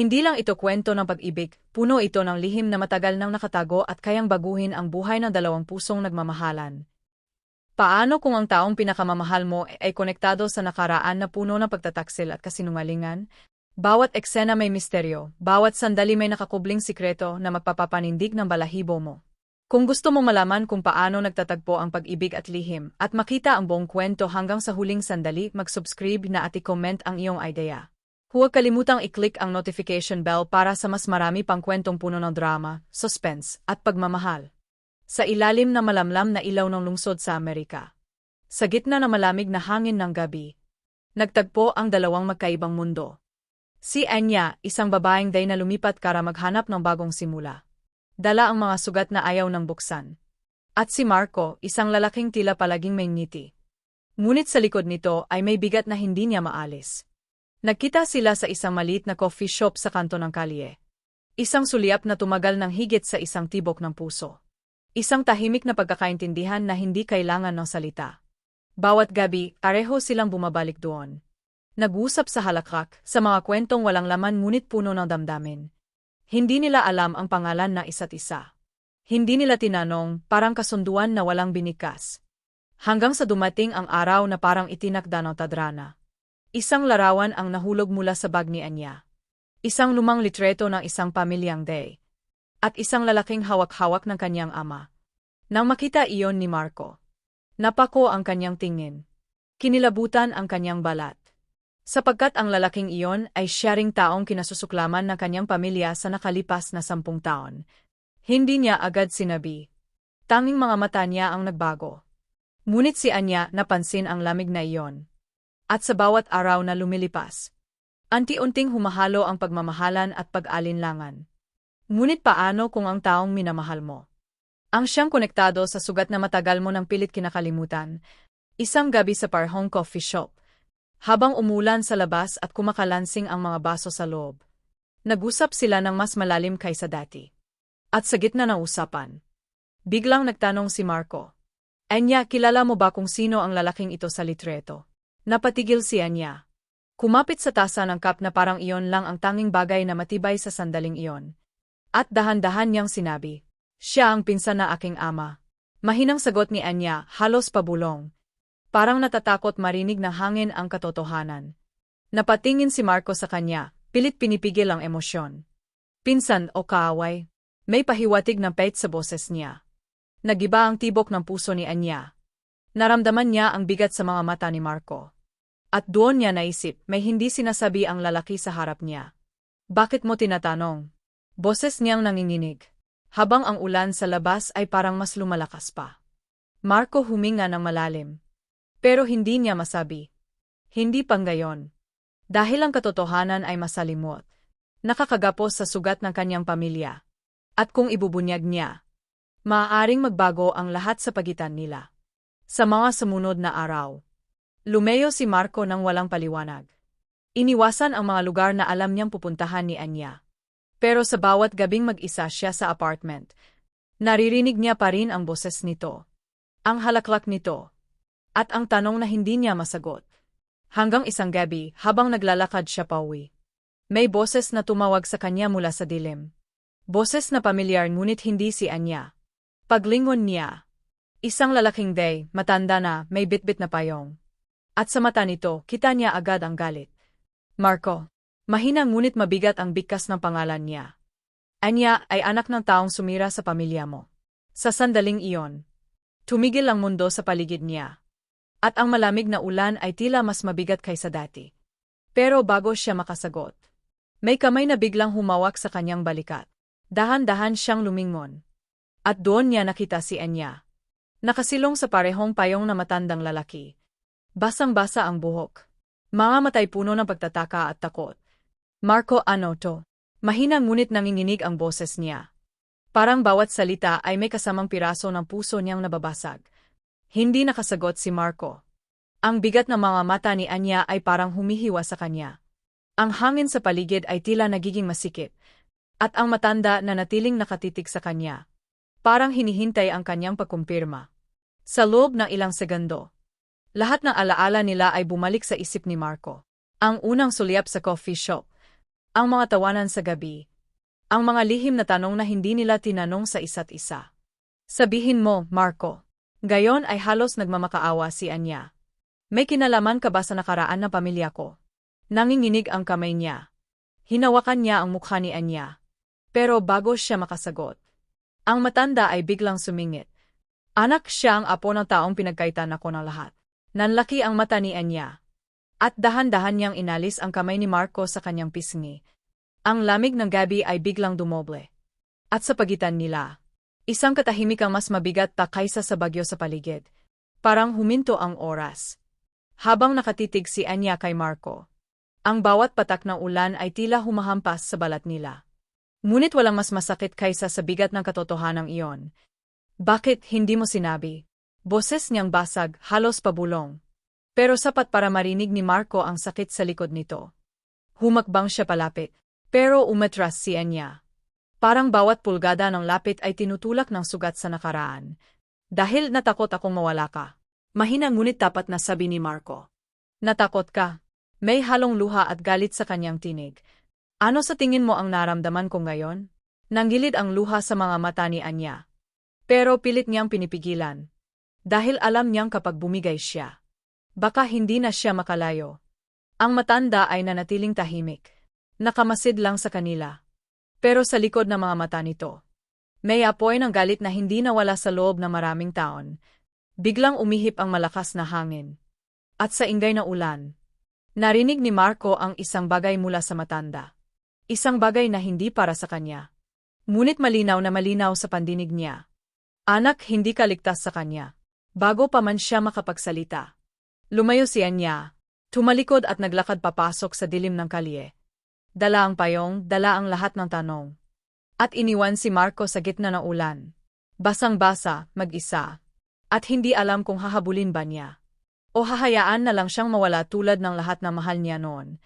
Hindi lang ito kwento ng pag-ibig, puno ito ng lihim na matagal nang nakatago at kayang baguhin ang buhay ng dalawang pusong nagmamahalan. Paano kung ang taong pinakamamahal mo ay konektado sa nakaraan na puno ng pagtataksil at kasinungalingan? Bawat eksena may misteryo, bawat sandali may nakakubling sikreto na magpapapanindig ng balahibo mo. Kung gusto mong malaman kung paano nagtatagpo ang pag-ibig at lihim at makita ang buong kwento hanggang sa huling sandali, mag-subscribe na at i-comment ang iyong idea. Huwag kalimutang i-click ang notification bell para sa mas marami pang kwentong puno ng drama, suspense, at pagmamahal. Sa ilalim na malamlam na ilaw ng lungsod sa Amerika. Sa gitna na malamig na hangin ng gabi. Nagtagpo ang dalawang magkaibang mundo. Si Anya, isang babaeng day na lumipat para maghanap ng bagong simula. Dala ang mga sugat na ayaw ng buksan. At si Marco, isang lalaking tila palaging may ngiti. Ngunit sa likod nito ay may bigat na hindi niya maalis. Nagkita sila sa isang maliit na coffee shop sa kanto ng kalye. Isang sulyap na tumagal ng higit sa isang tibok ng puso. Isang tahimik na pagkakaintindihan na hindi kailangan ng salita. Bawat gabi, pareho silang bumabalik doon. Nag-usap sa halakrak, sa mga kwentong walang laman ngunit puno ng damdamin. Hindi nila alam ang pangalan na isa't isa. Hindi nila tinanong, parang kasunduan na walang binikas. Hanggang sa dumating ang araw na parang itinakda ng tadrana. Isang larawan ang nahulog mula sa bag ni Anya. Isang lumang litreto ng isang pamilyang day. At isang lalaking hawak-hawak ng kanyang ama. Nang makita iyon ni Marco. Napako ang kanyang tingin. Kinilabutan ang kanyang balat. Sapagkat ang lalaking iyon ay siya ring taong kinasusuklaman ng kanyang pamilya sa nakalipas na sampung taon. Hindi niya agad sinabi. Tanging mga mata niya ang nagbago. Ngunit si Anya napansin ang lamig na iyon at sa bawat araw na lumilipas. Anti-unting humahalo ang pagmamahalan at pag-alinlangan. Ngunit paano kung ang taong minamahal mo? Ang siyang konektado sa sugat na matagal mo ng pilit kinakalimutan. Isang gabi sa Parhong Coffee Shop. Habang umulan sa labas at kumakalansing ang mga baso sa loob. Nag-usap sila ng mas malalim kaysa dati. At sa gitna ng usapan. Biglang nagtanong si Marco. Anya, kilala mo ba kung sino ang lalaking ito sa litreto? Napatigil siya niya. Kumapit sa tasa ng cup na parang iyon lang ang tanging bagay na matibay sa sandaling iyon. At dahan-dahan niyang sinabi, siya ang pinsan na aking ama. Mahinang sagot ni Anya, halos pabulong. Parang natatakot marinig ng hangin ang katotohanan. Napatingin si Marco sa kanya, pilit pinipigil ang emosyon. Pinsan o kaaway. May pahiwatig ng pait sa boses niya. Nagiba ang tibok ng puso ni Anya. Naramdaman niya ang bigat sa mga mata ni Marco. At doon niya naisip, may hindi sinasabi ang lalaki sa harap niya. Bakit mo tinatanong? Boses niyang nanginginig. Habang ang ulan sa labas ay parang mas lumalakas pa. Marco huminga ng malalim. Pero hindi niya masabi. Hindi pang gayon. Dahil ang katotohanan ay masalimot. Nakakagapos sa sugat ng kanyang pamilya. At kung ibubunyag niya, maaaring magbago ang lahat sa pagitan nila. Sa mga sumunod na araw, lumeyo si Marco ng walang paliwanag. Iniwasan ang mga lugar na alam niyang pupuntahan ni Anya. Pero sa bawat gabing mag-isa siya sa apartment, naririnig niya pa rin ang boses nito. Ang halaklak nito. At ang tanong na hindi niya masagot. Hanggang isang gabi, habang naglalakad siya pauwi. May boses na tumawag sa kanya mula sa dilim. Boses na pamilyar ngunit hindi si Anya. Paglingon niya, Isang lalaking day, matanda na, may bitbit na payong. At sa mata nito, kita niya agad ang galit. Marco. Mahina ngunit mabigat ang bigkas ng pangalan niya. Anya ay anak ng taong sumira sa pamilya mo. Sa sandaling iyon, tumigil ang mundo sa paligid niya. At ang malamig na ulan ay tila mas mabigat kaysa dati. Pero bago siya makasagot, may kamay na biglang humawak sa kanyang balikat. Dahan-dahan siyang lumingon. At doon niya nakita si Anya. Nakasilong sa parehong payong na matandang lalaki. Basang-basa ang buhok. Mga matay puno ng pagtataka at takot. Marco ano to? Mahina ngunit nanginginig ang boses niya. Parang bawat salita ay may kasamang piraso ng puso niyang nababasag. Hindi nakasagot si Marco. Ang bigat ng mga mata ni Anya ay parang humihiwa sa kanya. Ang hangin sa paligid ay tila nagiging masikip. At ang matanda na natiling nakatitig sa kanya. Parang hinihintay ang kanyang pagkumpirma. Sa loob ng ilang segundo, lahat ng alaala nila ay bumalik sa isip ni Marco. Ang unang sulyap sa coffee shop. Ang mga tawanan sa gabi. Ang mga lihim na tanong na hindi nila tinanong sa isa't isa. Sabihin mo, Marco. Gayon ay halos nagmamakaawa si Anya. May kinalaman ka ba sa nakaraan ng pamilya ko? Nanginginig ang kamay niya. Hinawakan niya ang mukha ni Anya. Pero bago siya makasagot, ang matanda ay biglang sumingit. Anak siya ang apo ng taong pinagkaitan ako ng lahat. Nanlaki ang mata ni Anya. At dahan-dahan niyang inalis ang kamay ni Marco sa kanyang pisngi. Ang lamig ng gabi ay biglang dumoble. At sa pagitan nila, isang katahimik ang mas mabigat pa kaysa sa bagyo sa paligid. Parang huminto ang oras. Habang nakatitig si Anya kay Marco, ang bawat patak ng ulan ay tila humahampas sa balat nila. Ngunit walang mas masakit kaysa sa bigat ng katotohanang iyon. Bakit hindi mo sinabi? Boses niyang basag, halos pabulong. Pero sapat para marinig ni Marco ang sakit sa likod nito. Humakbang siya palapit. Pero umatras si Anya. Parang bawat pulgada ng lapit ay tinutulak ng sugat sa nakaraan. Dahil natakot akong mawala ka. Mahina ngunit tapat na sabi ni Marco. Natakot ka. May halong luha at galit sa kanyang tinig. Ano sa tingin mo ang naramdaman ko ngayon? Nanggilid ang luha sa mga mata ni Anya. Pero pilit niyang pinipigilan. Dahil alam niyang kapag bumigay siya, baka hindi na siya makalayo. Ang matanda ay nanatiling tahimik. Nakamasid lang sa kanila. Pero sa likod ng mga mata nito, may apoy ng galit na hindi nawala sa loob ng maraming taon. Biglang umihip ang malakas na hangin. At sa ingay na ulan, narinig ni Marco ang isang bagay mula sa matanda. Isang bagay na hindi para sa kanya. Ngunit malinaw na malinaw sa pandinig niya. Anak, hindi ka ligtas sa kanya. Bago pa man siya makapagsalita. Lumayo siya niya, tumalikod at naglakad papasok sa dilim ng kalye. Dala ang payong, dala ang lahat ng tanong. At iniwan si Marco sa gitna ng ulan. Basang-basa, mag-isa, at hindi alam kung hahabulin ba niya. O hahayaan na lang siyang mawala tulad ng lahat na mahal niya noon.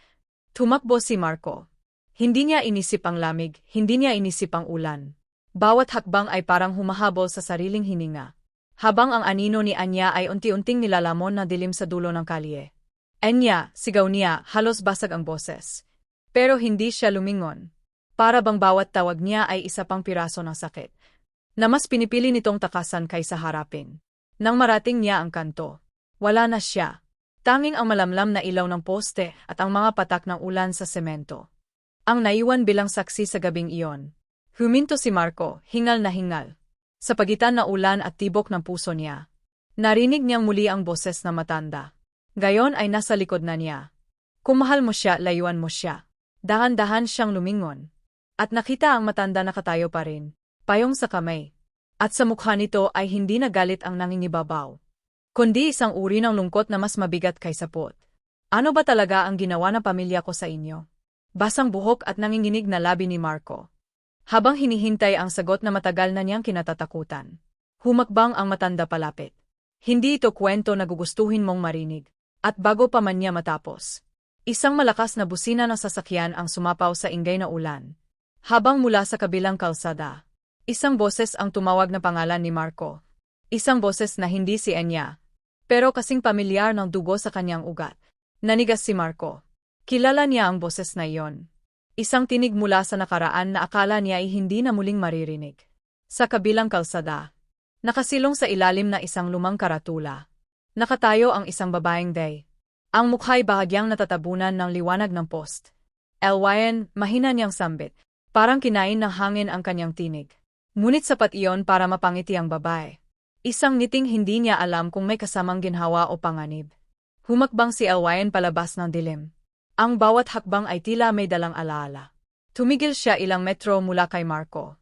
Tumakbo si Marco. Hindi niya inisip ang lamig, hindi niya inisip ang ulan. Bawat hakbang ay parang humahabol sa sariling hininga. Habang ang anino ni Anya ay unti-unting nilalamon na dilim sa dulo ng kalye. Anya, sigaw niya, halos basag ang boses. Pero hindi siya lumingon. Para bang bawat tawag niya ay isa pang piraso ng sakit. Na mas pinipili nitong takasan kaysa harapin. Nang marating niya ang kanto, wala na siya. Tanging ang malamlam na ilaw ng poste at ang mga patak ng ulan sa semento. Ang naiwan bilang saksi sa gabing iyon. Huminto si Marco, hingal na hingal. Sa pagitan na ulan at tibok ng puso niya. Narinig niyang muli ang boses na matanda. Gayon ay nasa likod na niya. Kung mahal mo siya, layuan mo siya. Dahan-dahan siyang lumingon. At nakita ang matanda nakatayo pa rin, payong sa kamay, at sa mukha nito ay hindi nagalit ang nangingibabaw. Kundi isang uri ng lungkot na mas mabigat kaysa pot. Ano ba talaga ang ginawa ng pamilya ko sa inyo? Basang buhok at nanginginig na labi ni Marco. Habang hinihintay ang sagot na matagal na niyang kinatatakutan. Humakbang ang matanda palapit. Hindi ito kwento na gugustuhin mong marinig. At bago pa man niya matapos. Isang malakas na busina ng sasakyan ang sumapaw sa ingay na ulan. Habang mula sa kabilang kalsada, Isang boses ang tumawag na pangalan ni Marco. Isang boses na hindi si Enya. Pero kasing pamilyar ng dugo sa kanyang ugat. Nanigas si Marco. Kilala niya ang boses na iyon. Isang tinig mula sa nakaraan na akala niya ay hindi na muling maririnig. Sa kabilang kalsada, nakasilong sa ilalim na isang lumang karatula. Nakatayo ang isang babaeng day. Ang mukha'y bahagyang natatabunan ng liwanag ng post. Elwayan, mahina niyang sambit. Parang kinain ng hangin ang kanyang tinig. Ngunit sapat iyon para mapangiti ang babae. Isang ngiting hindi niya alam kung may kasamang ginhawa o panganib. Humakbang si Elwayan palabas ng dilim. Ang bawat hakbang ay tila may dalang alaala. Tumigil siya ilang metro mula kay Marco.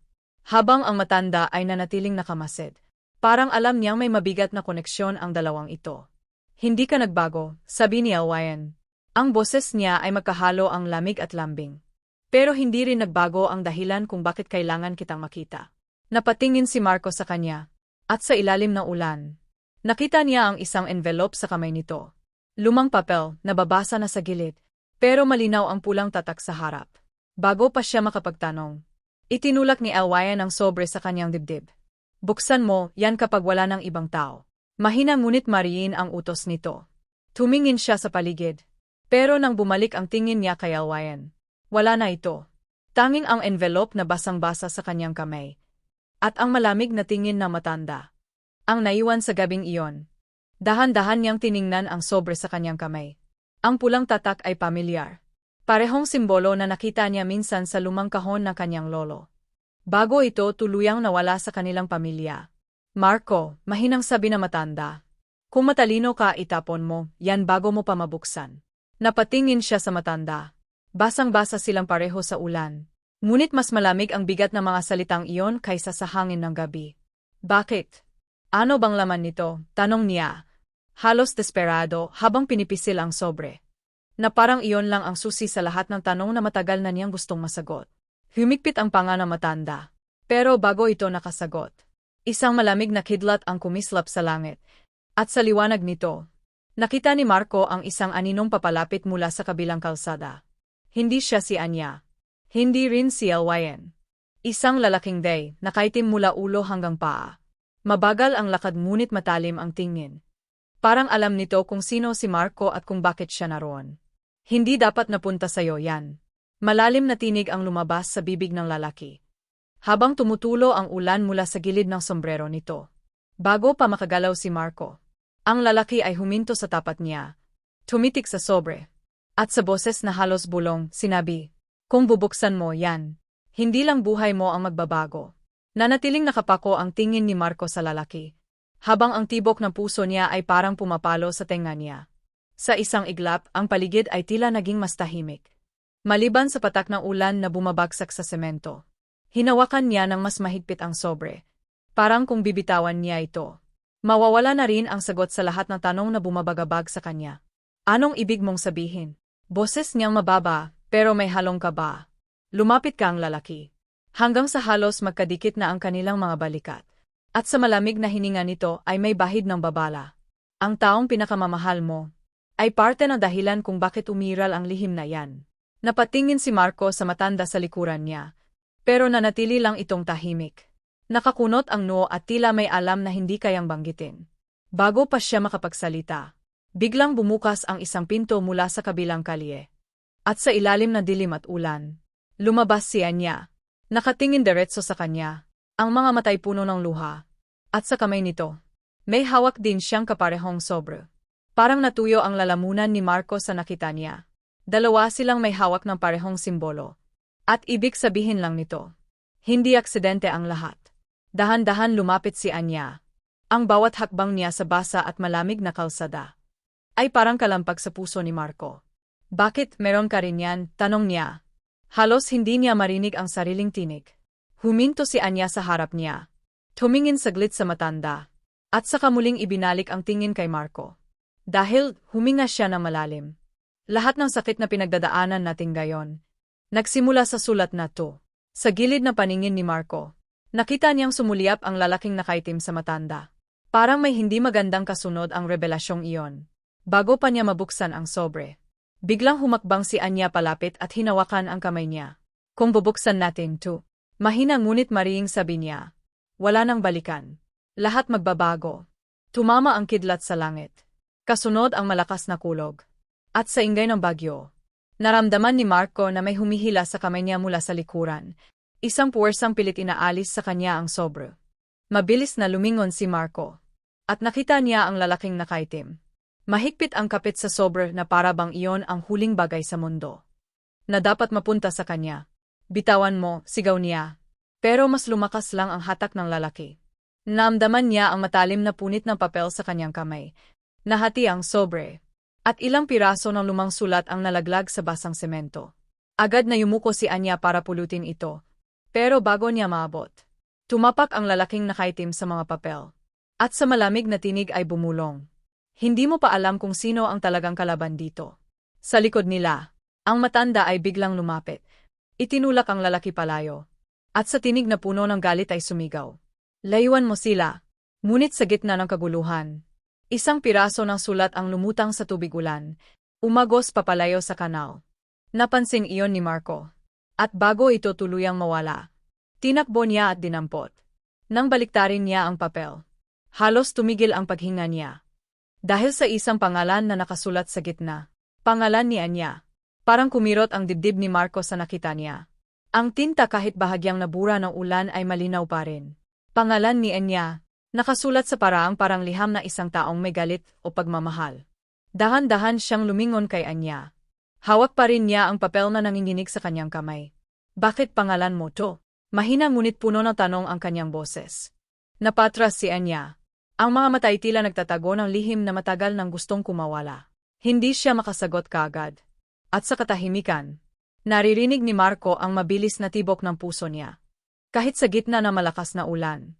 Habang ang matanda ay nanatiling nakamasid. Parang alam niyang may mabigat na koneksyon ang dalawang ito. Hindi ka nagbago, sabi ni Elwayan. Ang boses niya ay magkahalo ang lamig at lambing. Pero hindi rin nagbago ang dahilan kung bakit kailangan kitang makita. Napatingin si Marco sa kanya. At sa ilalim ng ulan. Nakita niya ang isang envelope sa kamay nito. Lumang papel, nababasa na sa gilid. Pero malinaw ang pulang tatak sa harap. Bago pa siya makapagtanong. Itinulak ni Elwayan ang sobre sa kanyang dibdib. Buksan mo, yan kapag wala ng ibang tao. Mahina ngunit mariin ang utos nito. Tumingin siya sa paligid. Pero nang bumalik ang tingin niya kay Elwayan, Wala na ito. Tanging ang envelope na basang-basa sa kanyang kamay. At ang malamig na tingin na matanda. Ang naiwan sa gabing iyon. Dahan-dahan niyang tiningnan ang sobre sa kanyang kamay. Ang pulang tatak ay pamilyar. Parehong simbolo na nakita niya minsan sa lumang kahon ng kanyang lolo. Bago ito tuluyang nawala sa kanilang pamilya. Marco, mahinang sabi na matanda. Kung matalino ka itapon mo, yan bago mo pa mabuksan. Napatingin siya sa matanda. Basang-basa silang pareho sa ulan. Ngunit mas malamig ang bigat ng mga salitang iyon kaysa sa hangin ng gabi. Bakit? Ano bang laman nito? Tanong niya. Halos desperado habang pinipisil ang sobre. Na parang iyon lang ang susi sa lahat ng tanong na matagal na niyang gustong masagot. Humikpit ang panga ng matanda. Pero bago ito nakasagot. Isang malamig na kidlat ang kumislap sa langit. At sa liwanag nito, nakita ni Marco ang isang aninong papalapit mula sa kabilang kalsada. Hindi siya si Anya. Hindi rin si Elwayan. Isang lalaking day, nakaitim mula ulo hanggang paa. Mabagal ang lakad ngunit matalim ang tingin. Parang alam nito kung sino si Marco at kung bakit siya naroon. Hindi dapat napunta sa'yo yan. Malalim na tinig ang lumabas sa bibig ng lalaki. Habang tumutulo ang ulan mula sa gilid ng sombrero nito. Bago pa makagalaw si Marco. Ang lalaki ay huminto sa tapat niya. Tumitik sa sobre. At sa boses na halos bulong, sinabi, Kung bubuksan mo yan, hindi lang buhay mo ang magbabago. Nanatiling nakapako ang tingin ni Marco sa lalaki, habang ang tibok ng puso niya ay parang pumapalo sa tenga niya. Sa isang iglap, ang paligid ay tila naging mas tahimik. Maliban sa patak ng ulan na bumabagsak sa semento. Hinawakan niya ng mas mahigpit ang sobre. Parang kung bibitawan niya ito. Mawawala na rin ang sagot sa lahat ng tanong na bumabagabag sa kanya. Anong ibig mong sabihin? Boses niyang mababa, pero may halong kaba. Lumapit ka ang lalaki. Hanggang sa halos magkadikit na ang kanilang mga balikat. At sa malamig na hininga nito ay may bahid ng babala. Ang taong pinakamamahal mo ay parte ng dahilan kung bakit umiral ang lihim na yan. Napatingin si Marco sa matanda sa likuran niya. Pero nanatili lang itong tahimik. Nakakunot ang noo at tila may alam na hindi kayang banggitin. Bago pa siya makapagsalita, Biglang bumukas ang isang pinto mula sa kabilang kalye. At sa ilalim na dilim at ulan, lumabas si Anya. Nakatingin diretso sa kanya, ang mga matay puno ng luha. At sa kamay nito, may hawak din siyang kaparehong sobre. Parang natuyo ang lalamunan ni Marco sa nakita niya. Dalawa silang may hawak ng parehong simbolo. At ibig sabihin lang nito, hindi aksidente ang lahat. Dahan-dahan lumapit si Anya. Ang bawat hakbang niya sa basa at malamig na kalsada ay parang kalampag sa puso ni Marco. Bakit meron ka rin yan? Tanong niya. Halos hindi niya marinig ang sariling tinig. Huminto si Anya sa harap niya. Tumingin saglit sa matanda. At saka muling ibinalik ang tingin kay Marco. Dahil huminga siya na malalim. Lahat ng sakit na pinagdadaanan natin gayon. Nagsimula sa sulat na to. Sa gilid na paningin ni Marco. Nakita niyang sumuliap ang lalaking nakaitim sa matanda. Parang may hindi magandang kasunod ang revelasyong iyon. Bago pa niya mabuksan ang sobre. Biglang humakbang si Anya palapit at hinawakan ang kamay niya. Kung bubuksan natin to. Mahina ngunit mariing sabi niya. Wala nang balikan. Lahat magbabago. Tumama ang kidlat sa langit. Kasunod ang malakas na kulog. At sa ingay ng bagyo. Naramdaman ni Marco na may humihila sa kamay niya mula sa likuran. Isang puwersang pilit inaalis sa kanya ang sobre. Mabilis na lumingon si Marco. At nakita niya ang lalaking nakaitim. Mahigpit ang kapit sa sobre na para iyon ang huling bagay sa mundo. Na dapat mapunta sa kanya. Bitawan mo, sigaw niya. Pero mas lumakas lang ang hatak ng lalaki. Naamdaman niya ang matalim na punit ng papel sa kanyang kamay. Nahati ang sobre. At ilang piraso ng lumang sulat ang nalaglag sa basang semento. Agad na yumuko si Anya para pulutin ito. Pero bago niya maabot, tumapak ang lalaking nakaitim sa mga papel. At sa malamig na tinig ay bumulong. Hindi mo pa alam kung sino ang talagang kalaban dito. Sa likod nila, ang matanda ay biglang lumapit. Itinulak ang lalaki palayo. At sa tinig na puno ng galit ay sumigaw. Layuan mo sila. Ngunit sa gitna ng kaguluhan, isang piraso ng sulat ang lumutang sa tubig ulan, umagos papalayo sa kanal. Napansin iyon ni Marco. At bago ito tuluyang mawala, tinakbo niya at dinampot. Nang baliktarin niya ang papel, halos tumigil ang paghinga niya. Dahil sa isang pangalan na nakasulat sa gitna. Pangalan ni Anya. Parang kumirot ang dibdib ni Marco sa nakita niya. Ang tinta kahit bahagyang nabura ng ulan ay malinaw pa rin. Pangalan ni Enya, nakasulat sa paraang parang liham na isang taong may galit o pagmamahal. Dahan-dahan siyang lumingon kay Anya. Hawak pa rin niya ang papel na nanginginig sa kanyang kamay. Bakit pangalan mo to? Mahina ngunit puno ng tanong ang kanyang boses. Napatras si Anya. Ang mga mata ay tila nagtatago ng lihim na matagal nang gustong kumawala. Hindi siya makasagot kaagad. At sa katahimikan, naririnig ni Marco ang mabilis na tibok ng puso niya. Kahit sa gitna ng malakas na ulan.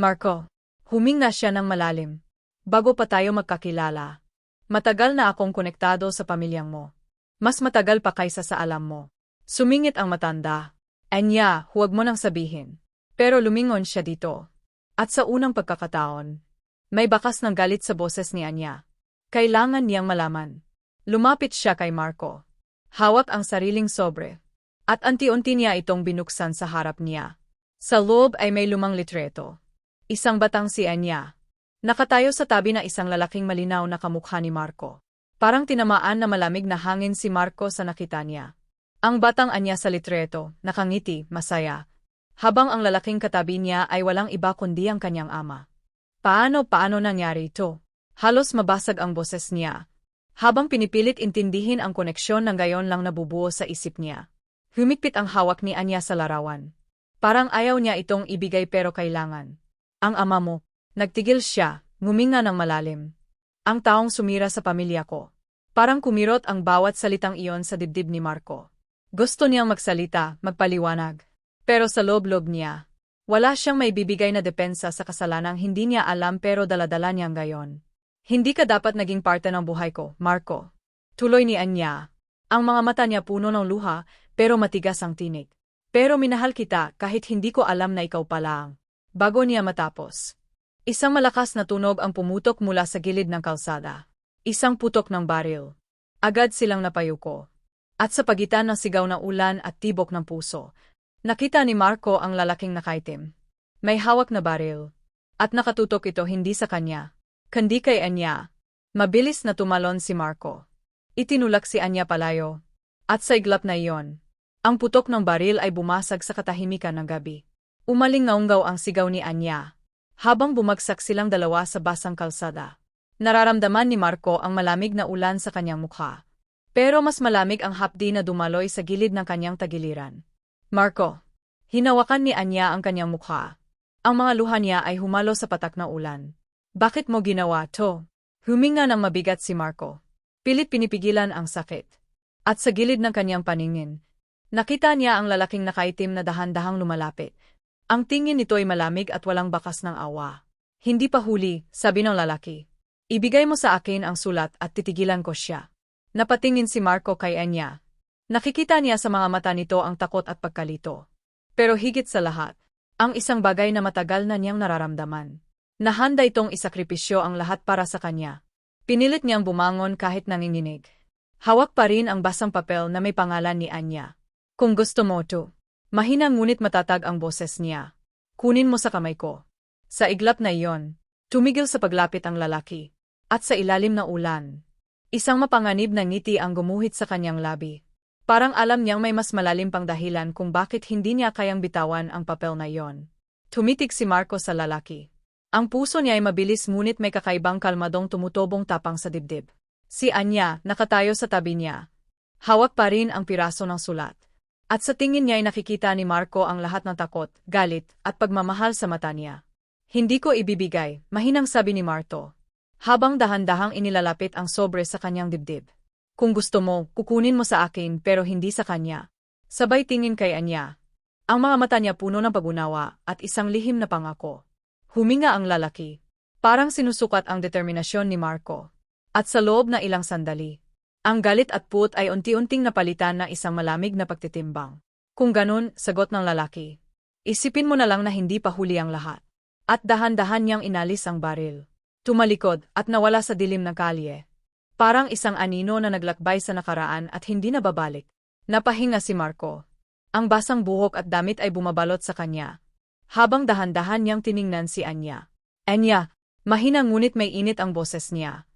Marco, huminga siya ng malalim. Bago pa tayo magkakilala. Matagal na akong konektado sa pamilyang mo. Mas matagal pa kaysa sa alam mo. Sumingit ang matanda. Anya, huwag mo nang sabihin. Pero lumingon siya dito. At sa unang pagkakataon, may bakas ng galit sa boses ni Anya. Kailangan niyang malaman. Lumapit siya kay Marco. Hawak ang sariling sobre. At anti-unti niya itong binuksan sa harap niya. Sa loob ay may lumang litreto. Isang batang si Anya. Nakatayo sa tabi na isang lalaking malinaw na kamukha ni Marco. Parang tinamaan na malamig na hangin si Marco sa nakita niya. Ang batang anya sa litreto, nakangiti, masaya. Habang ang lalaking katabi niya ay walang iba kundi ang kanyang ama. Paano-paano nangyari ito? Halos mabasag ang boses niya. Habang pinipilit intindihin ang koneksyon ng gayon lang nabubuo sa isip niya. Humikpit ang hawak ni Anya sa larawan. Parang ayaw niya itong ibigay pero kailangan. Ang ama mo, Nagtigil siya, nguminga ng malalim. Ang taong sumira sa pamilya ko. Parang kumirot ang bawat salitang iyon sa dibdib ni Marco. Gusto niyang magsalita, magpaliwanag. Pero sa loob-loob niya, wala siyang may bibigay na depensa sa kasalanang hindi niya alam pero daladala niyang gayon. Hindi ka dapat naging parte ng buhay ko, Marco. Tuloy ni Anya. Ang mga mata niya puno ng luha, pero matigas ang tinig. Pero minahal kita kahit hindi ko alam na ikaw pa lang. Bago niya matapos. Isang malakas na tunog ang pumutok mula sa gilid ng kalsada. Isang putok ng baril. Agad silang napayuko. At sa pagitan ng sigaw ng ulan at tibok ng puso, nakita ni Marco ang lalaking nakaitim. May hawak na baril. At nakatutok ito hindi sa kanya, kundi kay Anya. Mabilis na tumalon si Marco. Itinulak si Anya palayo. At sa iglap na iyon, ang putok ng baril ay bumasag sa katahimikan ng gabi. Umaling ngaunggaw ang sigaw ni Anya habang bumagsak silang dalawa sa basang kalsada. Nararamdaman ni Marco ang malamig na ulan sa kanyang mukha. Pero mas malamig ang hapdi na dumaloy sa gilid ng kanyang tagiliran. Marco. Hinawakan ni Anya ang kanyang mukha. Ang mga luha niya ay humalo sa patak na ulan. Bakit mo ginawa to? Huminga ng mabigat si Marco. Pilit pinipigilan ang sakit. At sa gilid ng kanyang paningin, nakita niya ang lalaking nakaitim na dahan-dahang lumalapit. Ang tingin nito ay malamig at walang bakas ng awa. Hindi pa huli, sabi ng lalaki. Ibigay mo sa akin ang sulat at titigilan ko siya. Napatingin si Marco kay Anya. Nakikita niya sa mga mata nito ang takot at pagkalito. Pero higit sa lahat, ang isang bagay na matagal na niyang nararamdaman. Nahanda itong isakripisyo ang lahat para sa kanya. Pinilit niyang bumangon kahit nanginginig. Hawak pa rin ang basang papel na may pangalan ni Anya. Kung gusto mo to, Mahina ngunit matatag ang boses niya. Kunin mo sa kamay ko. Sa iglap na iyon, tumigil sa paglapit ang lalaki. At sa ilalim na ulan, isang mapanganib na ngiti ang gumuhit sa kanyang labi. Parang alam niyang may mas malalim pang dahilan kung bakit hindi niya kayang bitawan ang papel na iyon. Tumitig si Marco sa lalaki. Ang puso niya ay mabilis ngunit may kakaibang kalmadong tumutobong tapang sa dibdib. Si Anya, nakatayo sa tabi niya. Hawak pa rin ang piraso ng sulat. At sa tingin niya ay nakikita ni Marco ang lahat ng takot, galit, at pagmamahal sa mata niya. Hindi ko ibibigay, mahinang sabi ni Marto. Habang dahan-dahang inilalapit ang sobre sa kanyang dibdib. Kung gusto mo, kukunin mo sa akin pero hindi sa kanya. Sabay tingin kay Anya. Ang mga mata niya puno ng pagunawa at isang lihim na pangako. Huminga ang lalaki. Parang sinusukat ang determinasyon ni Marco. At sa loob na ilang sandali, ang galit at put ay unti-unting napalitan na isang malamig na pagtitimbang. Kung ganun, sagot ng lalaki. Isipin mo na lang na hindi pa huli ang lahat. At dahan-dahan niyang inalis ang baril. Tumalikod at nawala sa dilim ng kalye. Parang isang anino na naglakbay sa nakaraan at hindi na babalik. Napahinga si Marco. Ang basang buhok at damit ay bumabalot sa kanya. Habang dahan-dahan niyang tiningnan si Anya. Anya, mahina ngunit may init ang boses niya.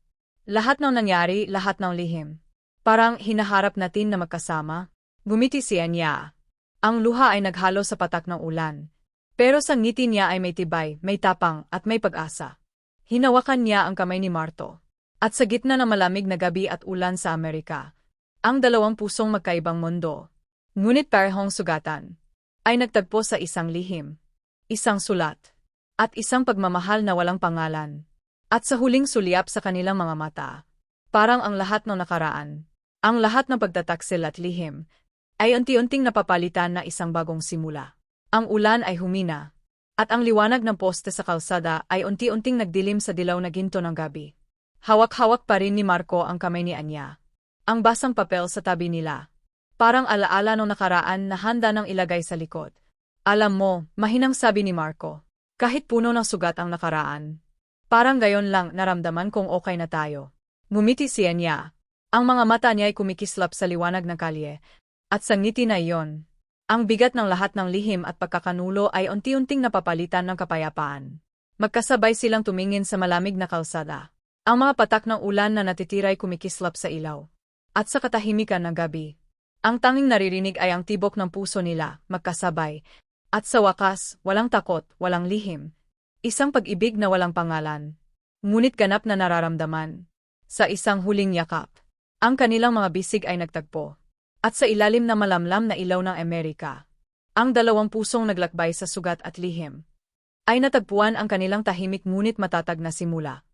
Lahat ng nangyari, lahat ng lihim. Parang hinaharap natin na magkasama. Gumiti si Anya. Ang luha ay naghalo sa patak ng ulan. Pero sa ngiti niya ay may tibay, may tapang, at may pag-asa. Hinawakan niya ang kamay ni Marto. At sa gitna ng malamig na gabi at ulan sa Amerika, ang dalawang pusong magkaibang mundo, ngunit parehong sugatan, ay nagtagpo sa isang lihim, isang sulat, at isang pagmamahal na walang pangalan. At sa huling sulyap sa kanilang mga mata, parang ang lahat ng nakaraan, ang lahat ng pagtataksil at lihim, ay unti-unting napapalitan na isang bagong simula. Ang ulan ay humina, at ang liwanag ng poste sa kalsada ay unti-unting nagdilim sa dilaw na ginto ng gabi. Hawak-hawak pa rin ni Marco ang kamay ni Anya. Ang basang papel sa tabi nila. Parang alaala ng nakaraan na handa ng ilagay sa likod. Alam mo, mahinang sabi ni Marco. Kahit puno ng sugat ang nakaraan. Parang gayon lang naramdaman kong okay na tayo. Ngumiti si Anya. Ang mga mata niya ay kumikislap sa liwanag ng kalye. At sa ngiti na iyon, ang bigat ng lahat ng lihim at pagkakanulo ay unti-unting napapalitan ng kapayapaan. Magkasabay silang tumingin sa malamig na kalsada. Ang mga patak ng ulan na natitira ay kumikislap sa ilaw. At sa katahimikan ng gabi, ang tanging naririnig ay ang tibok ng puso nila, magkasabay. At sa wakas, walang takot, walang lihim. Isang pag-ibig na walang pangalan. Ngunit ganap na nararamdaman. Sa isang huling yakap, ang kanilang mga bisig ay nagtagpo. At sa ilalim na malamlam na ilaw ng Amerika, ang dalawang pusong naglakbay sa sugat at lihim, ay natagpuan ang kanilang tahimik ngunit matatag na simula.